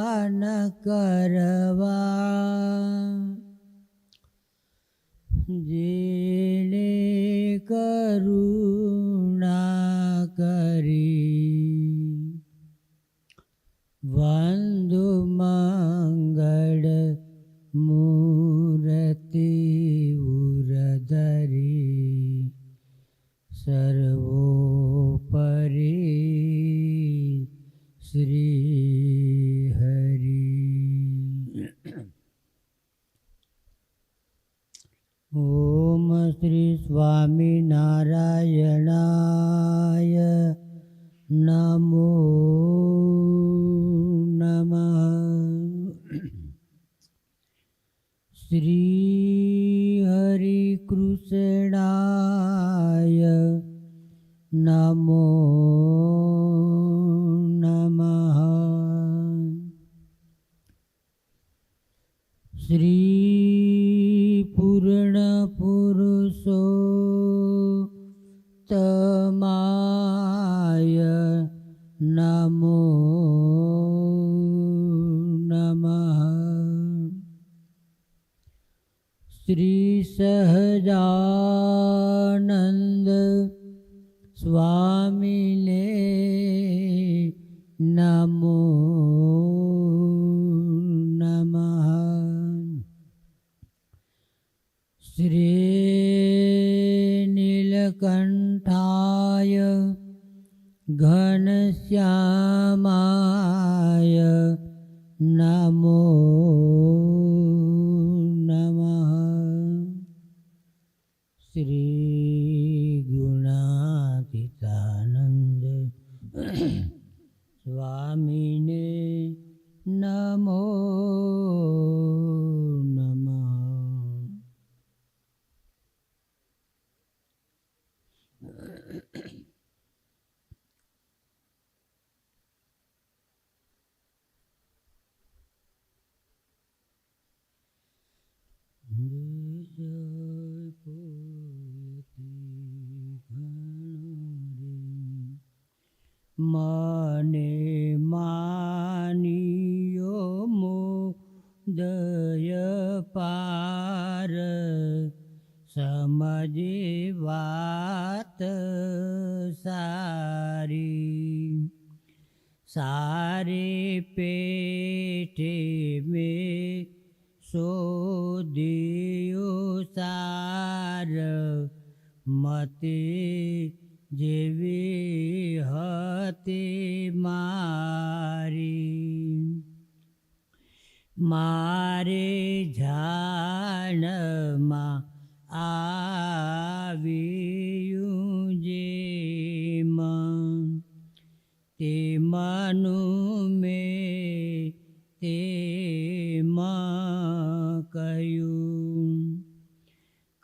દાન કરવા જેને કરુણા કરી વાંધો મંગળ મૂરતિ ઉરધરી સર્વોપરી શ્રી ઓમ શ્રી સ્વામિનારાયણાય નમો નમઃ શ્રી ઘનશ્યામાય નમો નમઃ. શ્રી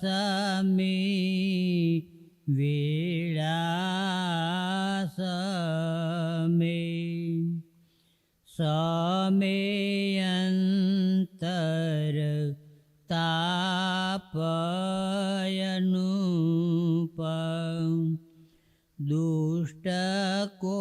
સમી વેળા સમી. સમેયંતર તાપયનુપ દુષ્ટ કો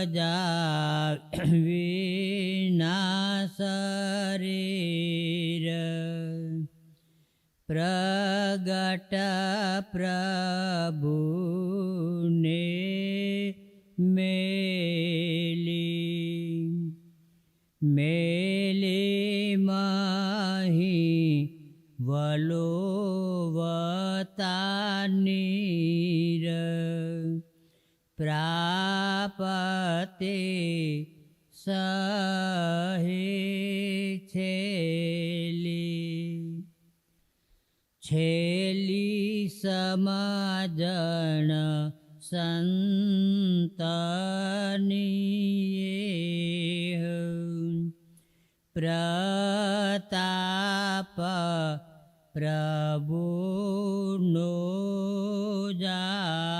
સૈમજા વિના શરીર પ્રગટ પ્રભુને પ્રાપતે સહે છેલી. છેલી સમજણ સંતનીએ પ્રતાપ પ્રભુનો જાણે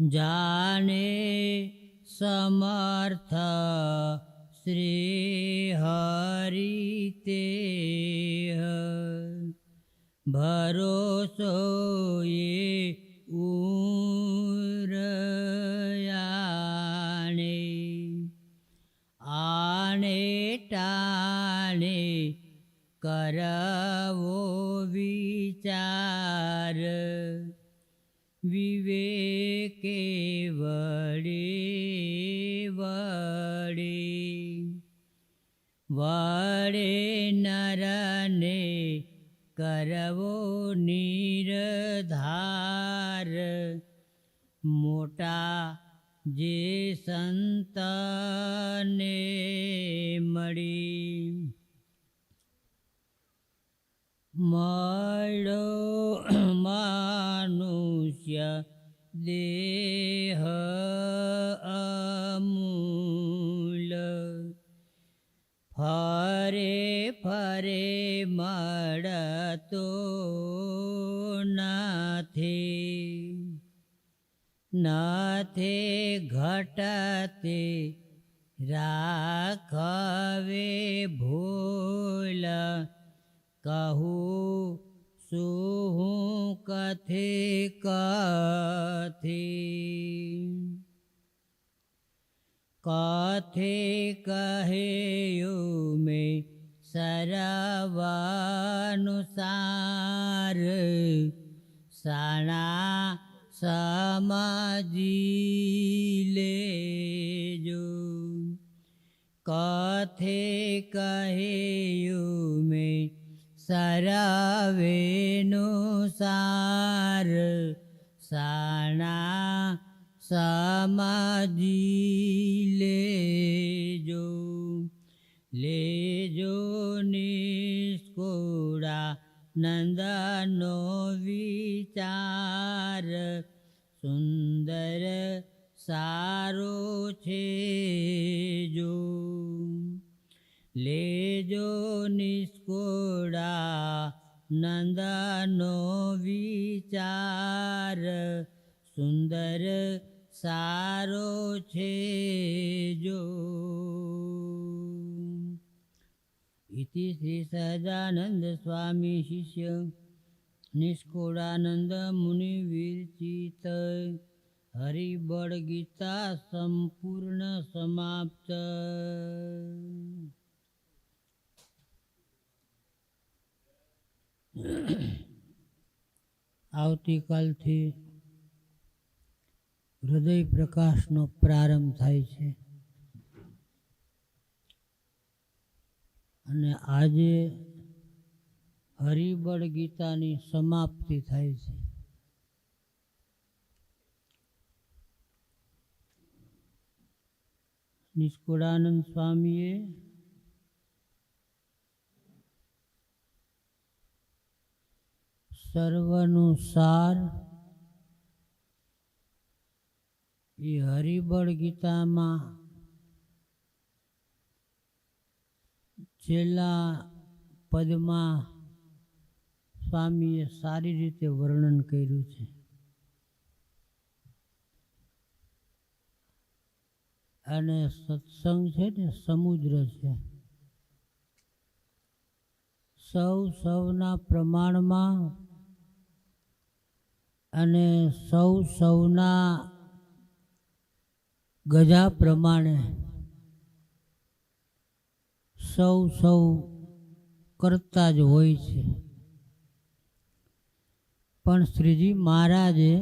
જાણે સમર્થ શ્રી હરિ તે ભરોસો એ ઉરયાણે આણે ટાણે કરવો વિચાર. વિવેકે વડે વડે વડે નરને કરવો નિરધાર મોટા જે સંતને મળી મળો માનુષ્ય દેહ અમૂલ. ફરે ફરે મળતો નથી. નાથે ઘટતે રાખવે ભૂલ. કહું શું કથે કથી? કથે કહે મેં સરવાનુસાર. સાણા સમજી લેજો. કથે કહે મેં સરવેનુસાર સાણા સમાજી લેજો લેજો નિષ્કુળા નંદનો વિચાર. સુંદર સારો છે જો લેજો નિષ્કુળા નંદનો વિચાર સુંદર સારો છે જો. ઇતિ શ્રી સહજાનંદ સ્વામી શિષ્ય નિષ્કુળાનંદ મુનિ વિરચિત હરિબળ ગીતા સંપૂર્ણ સમાપ્ત. આવતીકાલથી હૃદય પ્રકાશનો પ્રારંભ થાય છે. અને આજે હરિબળ ગીતાની સમાપ્તિ થાય છે. નિષ્કુળાનંદ સ્વામીએ સર્વનું સાર એ હરિબળ ગીતામાં છેલ્લા પદમાં સ્વામીએ સારી રીતે વર્ણન કર્યું છે. અને સત્સંગ છે ને, સમુદ્ર છે. સૌ સૌના પ્રમાણમાં અને સૌ સૌના ગજા પ્રમાણે સૌ સૌ કરતા જ હોય છે. પણ શ્રીજી મહારાજે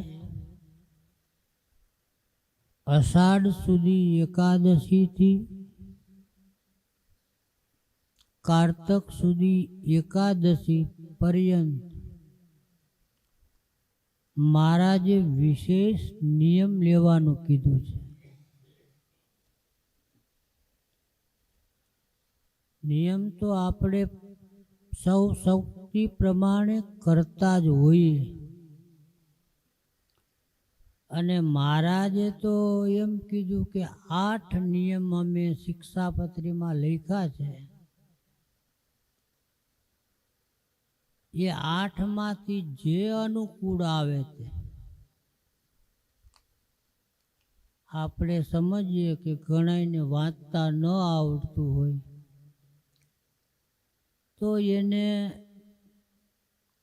અષાઢ સુધી એકાદશીથી કારતક સુધી એકાદશી પર્યંત મહારાજે વિશેષ નિયમ લેવાનું કીધું છે. નિયમ તો આપણે સૌ શક્તિ પ્રમાણે કરતા જ હોઈએ. અને મહારાજે તો એમ કીધું કે આઠ નિયમ અમે શિક્ષાપત્રીમાં લખ્યા છે. એ આઠમાંથી જે અનુકૂળ આવે તે. આપણે સમજીએ કે ઘણાને વાંચતા ન આવડતું હોય, તો એને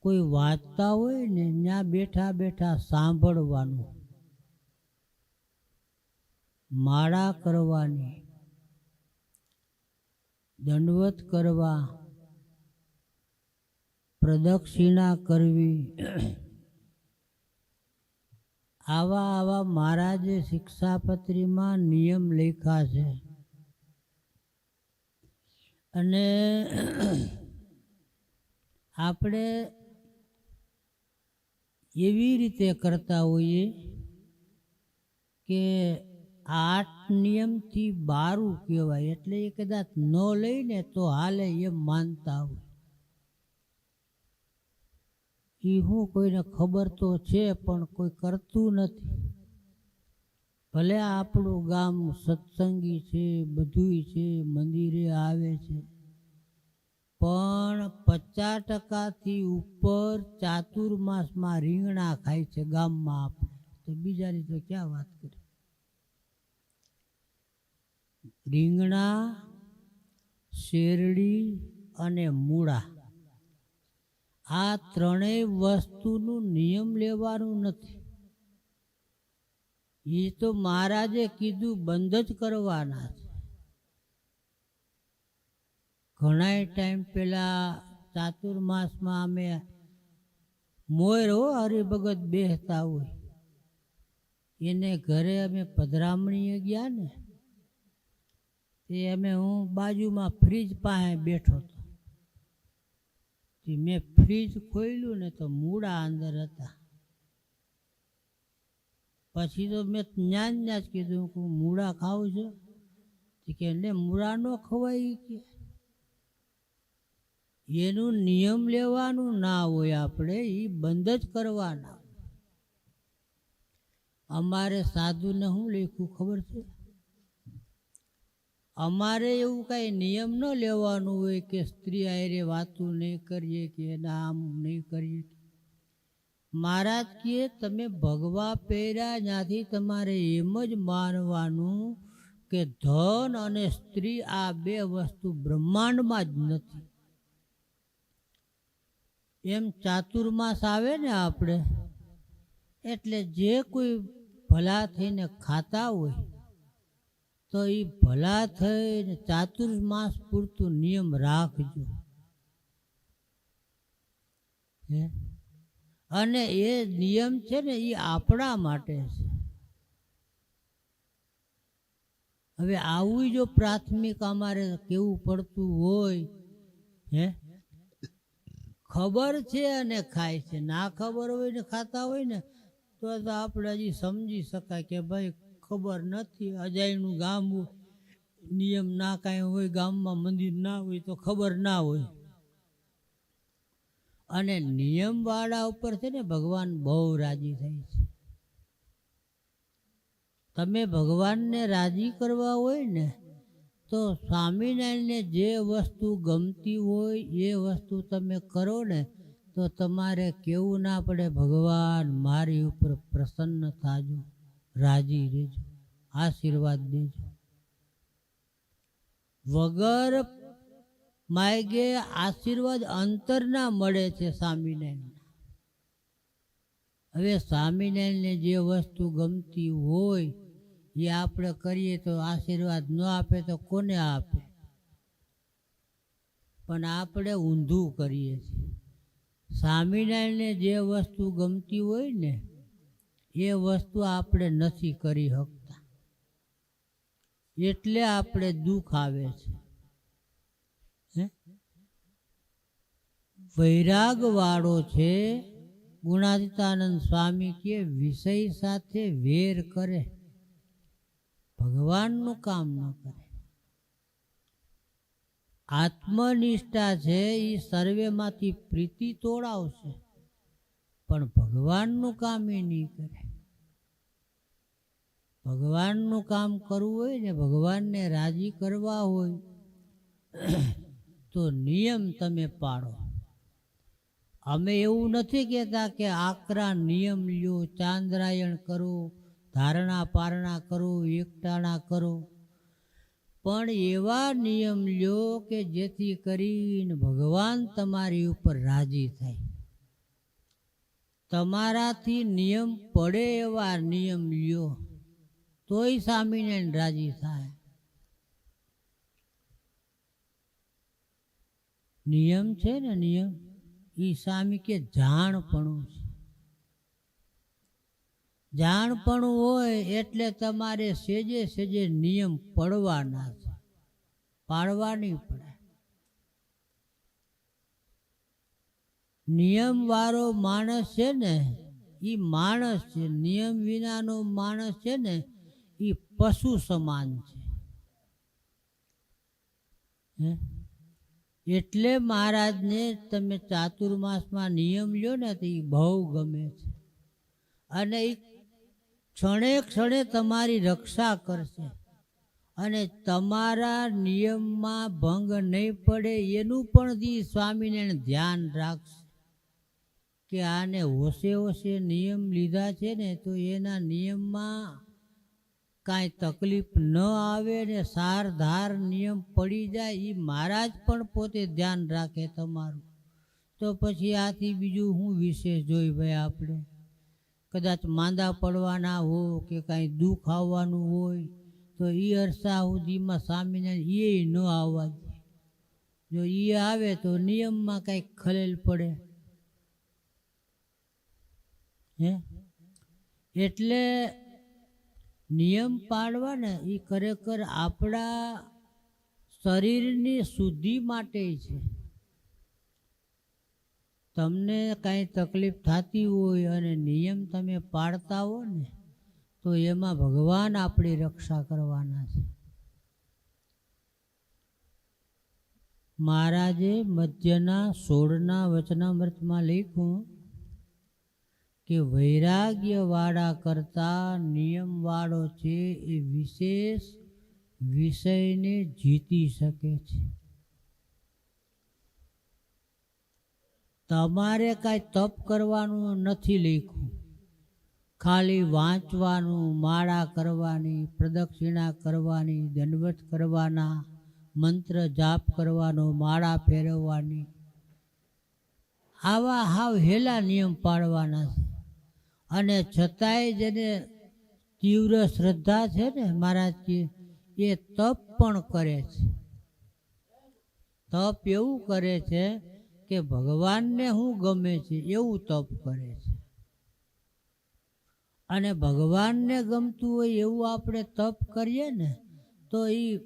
કોઈ વાંચતા હોય ને ત્યાં બેઠા બેઠા સાંભળવાનું. માળા કરવાની, દંડવત કરવા પ્રદક્ષિણા કરવી. આવા આવા મહારાજે શિક્ષાપત્રીમાં નિયમ લખ્યા છે. અને આપણે એવી રીતે કરતા હોઈએ કે આઠ નિયમથી બારું કહેવાય એટલે એ કદાચ ન લઈને તો હાલે એમ માનતા હોય. એ હું કોઈને ખબર તો છે, પણ કોઈ કરતું નથી. ભલે આપણું ગામ સત્સંગી છે, બધુંય છે, મંદિરે આવે છે, પણ પચાસ ટકાથી ઉપર ચાતુર્માસમાં રીંગણા ખાય છે ગામમાં આપણે. તો બીજાની તો ક્યાં વાત કરી રીંગણા, શેરડી અને મૂળા. આ ત્રણેય વસ્તુનું નિયમ લેવાનું નથી. એ તો મહારાજે કીધું બંધ જ કરવાના છે. ઘણા ટાઈમ પેલા ચાતુર્માસમાં અમે મોયરો હરિભગત બેસતા હોય. એને ઘરે અમે પધરામણીએ ગયા ને. તે અમે હું બાજુમાં ફ્રીજ પાસે બેઠો હતો. તે મેં ફ્રીજ ખોલ્યું ને તો મૂળા અંદર હતા. પછી તો મેં જ્ઞાન જ કીધું કે મૂળા ખાવું છું. કે, ને, મૂળા ન ખવાય કે. એનું નિયમ લેવાનું ના હોય આપણે એ બંધ જ કરવાના. અમારે સાધુને શું લખ્યું ખબર છે? અમારે એવું કાંઈ નિયમ ન લેવાનું હોય કે સ્ત્રી આયરે વાતું નહીં કરીએ કે એના આમ નહીં કરીએ. મહારાજ કહે, તમે ભગવા પહેર્યા ત્યાંથી તમારે એમ જ માનવાનું કે ધન અને સ્ત્રી આ બે વસ્તુ બ્રહ્માંડમાં જ નથી. એમ ચાતુર્માસ આવે ને આપણે, એટલે જે કોઈ ભલા થઈને ખાતા હોય તો એ ભલા થઈને ચાતુર્માસ પૂરતું નિયમ રાખજો. અને એ નિયમ છે ને એ આપણા માટે છે. હવે આવું જો પ્રાથમિક અમારે કેવું પડતું હોય, હે? ખબર છે અને ખાય છે. ના ખબર હોય ને ખાતા હોય ને, તો તો આપણે હજી સમજી શકાય કે ભાઈ ખબર નથી. અજાયનું ગામ નિયમ ના કાંઈ હોય, ગામમાં મંદિર ના હોય તો ખબર ના હોય. અને નિયમવાળા ઉપર છે ને ભગવાન બહુ રાજી થાય છે. તમે ભગવાનને રાજી કરવા હોય ને, તો સ્વામિનારાયણને જે વસ્તુ ગમતી હોય, એ વસ્તુ તમે કરો ને, તો તમારે કેવું ના પડે, ભગવાન મારી ઉપર પ્રસન્ન થાજો. રાજી રહેજો, આશીર્વાદ દેજો. વગર માયગે આશીર્વાદ અંતરના મળે છે સ્વામિનારાયણ હવે સ્વામિનારાયણને જે વસ્તુ ગમતી હોય, એ આપણે કરીએ તો આશીર્વાદ ન આપે તો કોને આપે? પણ આપણે ઊંધું કરીએ છીએ. સ્વામિનારાયણને જે વસ્તુ ગમતી હોય ને એ વસ્તુ આપણે નથી કરી શકતા. એટલે આપણે દુઃખ આવે છે? વૈરાગ વાળો છે ગુણાદિતાનંદ સ્વામી કે વિષય સાથે વેર કરે, ભગવાનનું કામ ન કરે. આત્મનિષ્ઠા છે એ સર્વેમાંથી પ્રીતિ તોડાવશે, પણ ભગવાનનું કામ એ નહીં કરે. ભગવાનનું કામ કરવું હોય ને ભગવાનને રાજી કરવા હોય, તો નિયમ તમે પાડો અમે એવું નથી કહેતા કે આકરા નિયમ લ્યો, ચાંદ્રાયણ કરો, ધારણા પારણા કરો, એકટાણા કરો. પણ એવા નિયમ લ્યો કે જેથી કરીને ભગવાન તમારી ઉપર રાજી થાય. તમારાથી નિયમ પડે એવા નિયમ લ્યો. તોય સ્વામીને રાજી થાય. નિયમ છે ને નિયમ એ સ્વામી કે જાણપણું છે. જાણપણું હોય એટલે તમારે સેજે સેજે નિયમ પડવાના છે. પાડવા નહીં પડે. નિયમવાળો માણસ છે ને એ માણસ છે. નિયમ વિનાનો માણસ છે ને એ પશુ સમાન છે? એટલે મહારાજને તમે ચાતુર્માસમાં નિયમ લ્યો ને તો એ બહુ ગમે છે. અને એ ક્ષણે ક્ષણે તમારી રક્ષા કરશે. અને તમારા નિયમમાં ભંગ નહીં પડે એનું પણ દી સ્વામીને ધ્યાન રાખશે. કે આને હોશે હોશે નિયમ લીધા છે ને તો એના નિયમમાં કાંઈ તકલીફ ન આવે ને સાર ધાર નિયમ પડી જાય એ મહારાજ પણ પોતે ધ્યાન રાખે તમારું. તો પછી આથી બીજું હું વિશેષ જોઈ ભાઈ આપણે? કદાચ માંદા પડવાના હો કે કાંઈ દુઃખ આવવાનું હોય, તો એ અરસા સુધીમાં સ્વામિનારાયણ એ ન આવવા દે. જો એ આવે તો નિયમમાં કાંઈક ખલેલ પડે. હે? એટલે નિયમ પાડવા ને એ ખરેખર આપણા શરીરની શુદ્ધિ માટે છે. તમને કાંઈ તકલીફ થતી હોય અને નિયમ તમે પાડતા હો ને, તો એમાં ભગવાન આપણી રક્ષા કરવાના છે. મહારાજે મધ્યના સોળના વચનામૃતમાં લખ્યું કે વૈરાગ્યવાળા કરતાં નિયમવાળો છે એ વિશેષ વિષયને જીતી શકે છે. તમારે કાંઈ તપ કરવાનું નથી લખ્યું. ખાલી વાંચવાનું, માળા કરવાની, પ્રદક્ષિણા કરવાની, દંડવત કરવાના, મંત્ર જાપ કરવાનો, માળા ફેરવવાની. આવા હાવ હેલા નિયમ પાડવાના છે. અને છતાંય જેને તીવ્ર શ્રદ્ધા છે ને મહારાજજી, એ તપ પણ કરે છે. તપ એવું કરે છે કે ભગવાનને શું ગમે છે એવું તપ કરે છે. અને ભગવાનને ગમતું હોય એવું આપણે તપ કરીએ ને, તો એ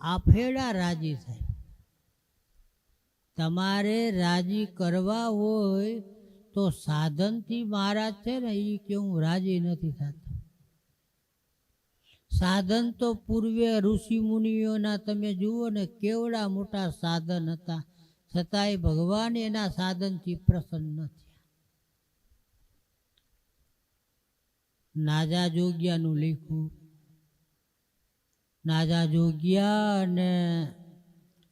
આફેડા રાજી થાય. તમારે રાજી કરવા હોય તો સાધનથી મહારાજ છે ને એ કે હું રાજી નથી થતા. સાધન તો પૂર્વે ઋષિ મુનિઓના તમે જુઓ ને કેવડા મોટા સાધન હતા. છતાંય ભગવાન એના સાધનથી પ્રસન્ન થયા. નાજા જોગ્યાનું લીખું. નાજા જોગ્યા અને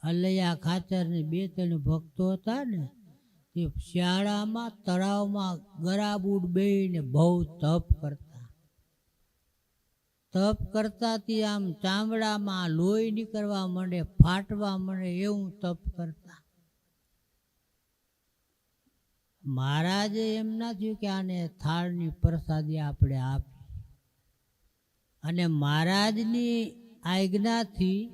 અલૈયા ખાચર ને બે ત્રણ ભક્તો હતા ને તે શિયાળામાં તળાવમાં ગરાબૂડ બેને બહુ તપ કરતા. તપ કરતાથી આમ ચામડામાં લોહી નીકળવા માંડે, ફાટવા માંડે એવું તપ કરતા. મહારાજે એમ ના થયું કે આને થાળની પ્રસાદી આપણે આપી. અને મહારાજની આજ્ઞાથી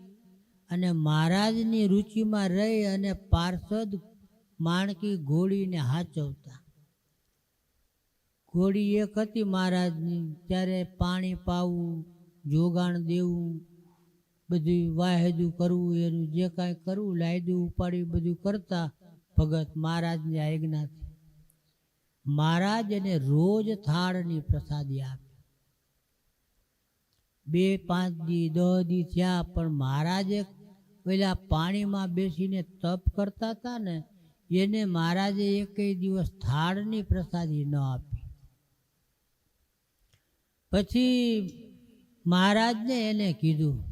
અને મહારાજની રુચિમાં રહી અને પાર્ષદ માણકી ઘોડીને હાચવતા. ઘોડી એક હતી મહારાજની, ત્યારે પાણી પાવું, જોગાણ દેવું, બધું વાહેદું કરવું, એનું જે કાંઈ કરવું, લાયદું ઉપાડી બધું કરતા ભગત મહારાજની આજ્ઞાથી. મહારાજ એને રોજ થાળની પ્રસાદી આપી. બે પાંચ દી દસ દી થયા, પણ મહારાજે પેલા પાણીમાં બેસીને તપ કરતા હતા ને એને મહારાજે એકેય દિવસ થાળની પ્રસાદી ન આપી. પછી મહારાજને એને કીધું,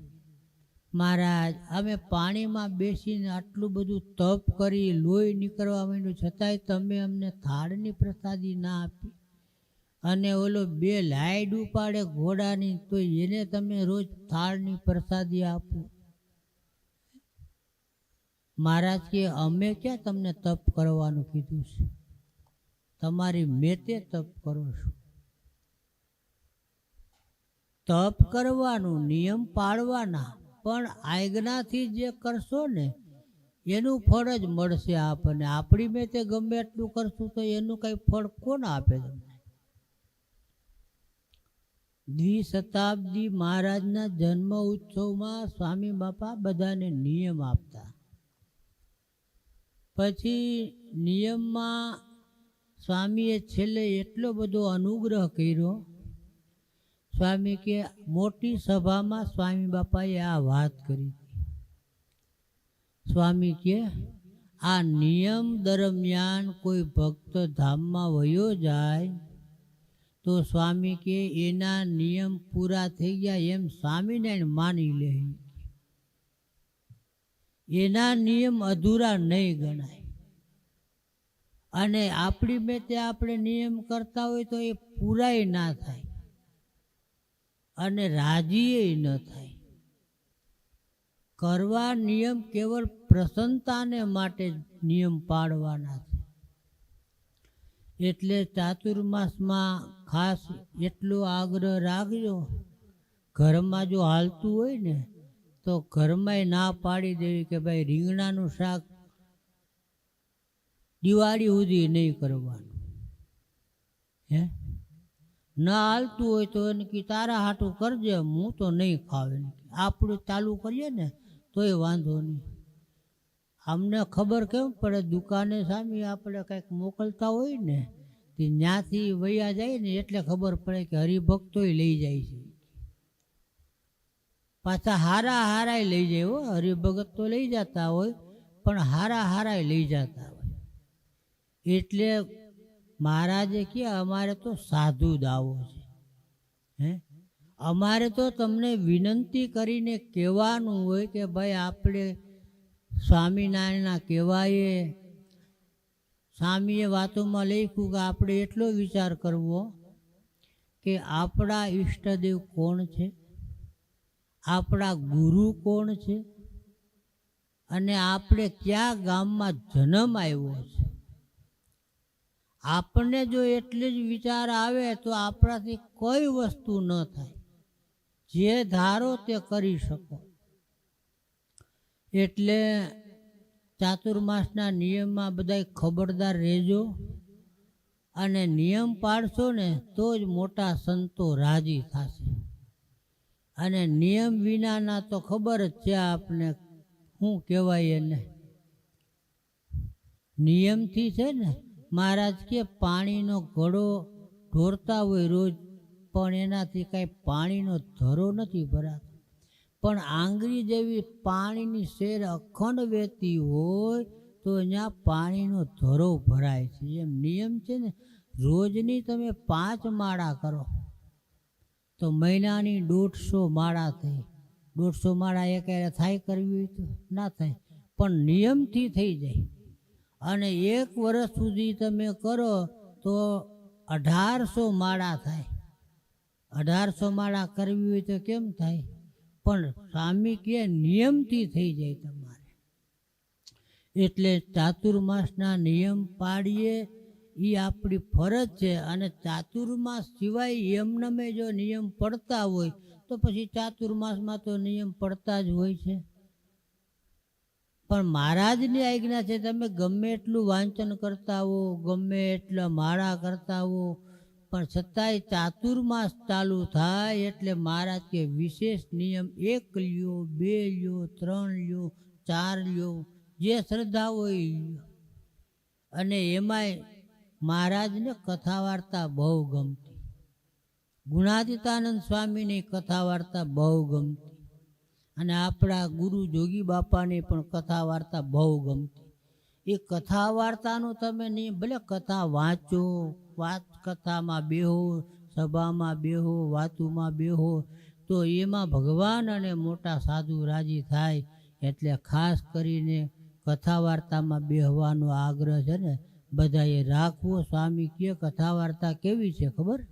મહારાજ, અમે પાણીમાં બેસીને આટલું બધું તપ કરી લોહી નીકળવા માંડ્યું, છતાંય તમે અમને થાળની પ્રસાદી ના આપી. અને ઓલો બે લાઈડ ઉપાડે ઘોડાની, તો એને તમે રોજ થાળની પ્રસાદી આપો. મહારાજ કે અમે ક્યાં તમને તપ કરવાનું કીધું છે? તમારી મેતે તપ કરો છો. તપ કરવાનું નિયમ પાળવાના, પણ આજ્ઞાથી જે કરશો ને, એનું ફળ જ મળશે આપણને આપણી મેં તે ગમે એટલું કરશું તો એનું કંઈ ફળ કોણ આપે તમને? દ્વિશતાબ્દી મહારાજના જન્મ ઉત્સવમાં સ્વામી બાપા બધાને નિયમ આપતા. પછી નિયમમાં સ્વામીએ છેલ્લે એટલો બધો અનુગ્રહ કર્યો. સ્વામી કે મોટી સભામાં સ્વામી બાપાએ આ વાત કરી. સ્વામી કે, આ નિયમ દરમિયાન કોઈ ભક્ત ધામમાં વયો જાય તો સ્વામી કે, એના નિયમ પૂરા થઈ ગયા એમ સ્વામીને માની લે. એના નિયમ અધૂરા નહીં ગણાય. અને આપણી મેતે આપણે નિયમ કરતા હોય તો એ પૂરાય ના થાય. અને રાજીએ ન થાય. કરવા નિયમ કેવળ પ્રસન્નતાને માટે નિયમ પાડવાના છે. એટલે ચાતુર્માસમાં ખાસ એટલો આગ્રહ રાખજો. ઘરમાં જો હાલતું હોય ને તો ઘરમાંય ના પાડી દેવી કે ભાઈ રીંગણાનું શાક દિવાળી સુધી નહીં કરવાનું. હે? ના હાલતું હોય તો એને કે તારા હાટું કરજે, હું તો નહીં ખાવે. આપણું ચાલુ કરીએ ને, તોય વાંધો નહીં. અમને ખબર કેમ પડે, દુકાને સામે આપણે કંઈક મોકલતા હોય ને, તે ત્યાંથી વૈયા જાય ને, એટલે ખબર પડે કે હરિભક્તોય લઈ જાય છે. પાછા હારા હારાય લઈ જાય હો. હરિભગત તો લઈ જતા હોય, પણ હારા હારાય લઈ જતા હોય. એટલે મહારાજે કે અમારે તો સાધુ દાવો છે. હે? અમારે તો તમને વિનંતી કરીને કહેવાનું હોય કે, ભાઈ, આપણે સ્વામિનારાયણના કહેવાય, સ્વામીએ વાતોમાં લખ્યું કે આપણે એટલો વિચાર કરવો કે આપણા ઈષ્ટદેવ કોણ છે? આપણા ગુરુ કોણ છે? અને આપણે કયા ગામમાં જન્મ આવ્યો છે? આપણને જો એટલે જ વિચાર આવે તો આપણાથી કોઈ વસ્તુ ન થાય. જે ધારો તે કરી શકો. એટલે ચાતુર્માસના નિયમમાં બધાય ખબરદાર રહેજો. અને નિયમ પાડશો ને તો જ મોટા સંતો રાજી થશે. અને નિયમ વિનાના તો ખબર જ છે આપને શું કહેવાય એને. નિયમથી છે ને મહારાજ કે પાણીનો ઘડો ઢોરતા હોય રોજ, પણ એનાથી કાંઈ પાણીનો ધરો નથી ભરાતો. પણ આંગળી જેવી પાણીની શેર અખંડ વહેતી હોય, તો અહીંયા પાણીનો ધરો ભરાય છે. એમ નિયમ છે ને, રોજની તમે પાંચ માળા કરો. તો મહિનાની દોઢસો માળા થઈ. દોઢસો માળા એક થાય કરવી હોય તો ના થાય, પણ નિયમથી થઈ જાય. અને એક વર્ષ સુધી તમે કરો તો અઢારસો માળા થાય. અઢારસો માળા કરવી હોય તો કેમ થાય? પણ સ્વામી કે નિયમથી થઈ જાય તમારે. એટલે ચાતુર્માસના નિયમ પાડીએ એ આપણી ફરજ છે અને ચાતુર્માસ સિવાય એમનમે જો નિયમ પડતા હોય, તો પછી ચાતુર્માસમાં તો નિયમ પડતા જ હોય છે. પણ મહારાજની આજ્ઞા છે, તમે ગમે એટલું વાંચન કરતા હો, ગમે એટલા માળા કરતા હો, પણ છતાંય ચાતુર્માસ ચાલુ થાય એટલે મહારાજ કે વિશેષ નિયમ એક લ્યો, બે લ્યો, ત્રણ લ્યો, ચાર લ્યો, જે શ્રદ્ધા હોય. અને એમાંય મહારાજને કથા વાર્તા બહુ ગમતી. ગુણાદિતાનંદ સ્વામીની કથા વાર્તા બહુ ગમતી. અને આપણા ગુરુ જોગી બાપાની પણ કથા વાર્તા બહુ ગમતી. એ કથા વાર્તાનું તમે નહીં ભલે કથા વાંચો, વાત કથામાં બેહો, સભામાં બેહો, વાતુમાં બેહો, તો એમાં ભગવાન અને મોટા સાધુ રાજી થાય એટલે ખાસ કરીને કથા વાર્તામાં બેહવાનો આગ્રહ છે ને બધાએ રાખવો, સ્વામી કે કથા વાર્તા કેવી છે ખબર?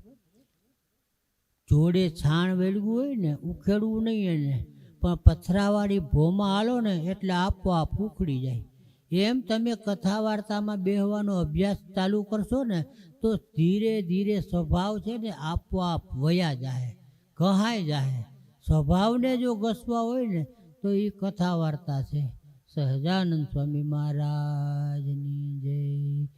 જોડે છાણ વેળવું હોય ને, ઉખેડવું નહીં એને. પણ પથરાવાળી ભોમાં હાલો ને, એટલે આપોઆપ ઉખડી જાય. એમ તમે કથા વાર્તામાં બેહવાનો અભ્યાસ ચાલુ કરશો ને, તો ધીરે ધીરે સ્વભાવ છે ને, આપોઆપ વયા જાય કહાય જાય સ્વભાવને જો ઘસવા હોય ને, તો એ કથા વાર્તા છે. સહજાનંદ સ્વામી મહારાજની જય.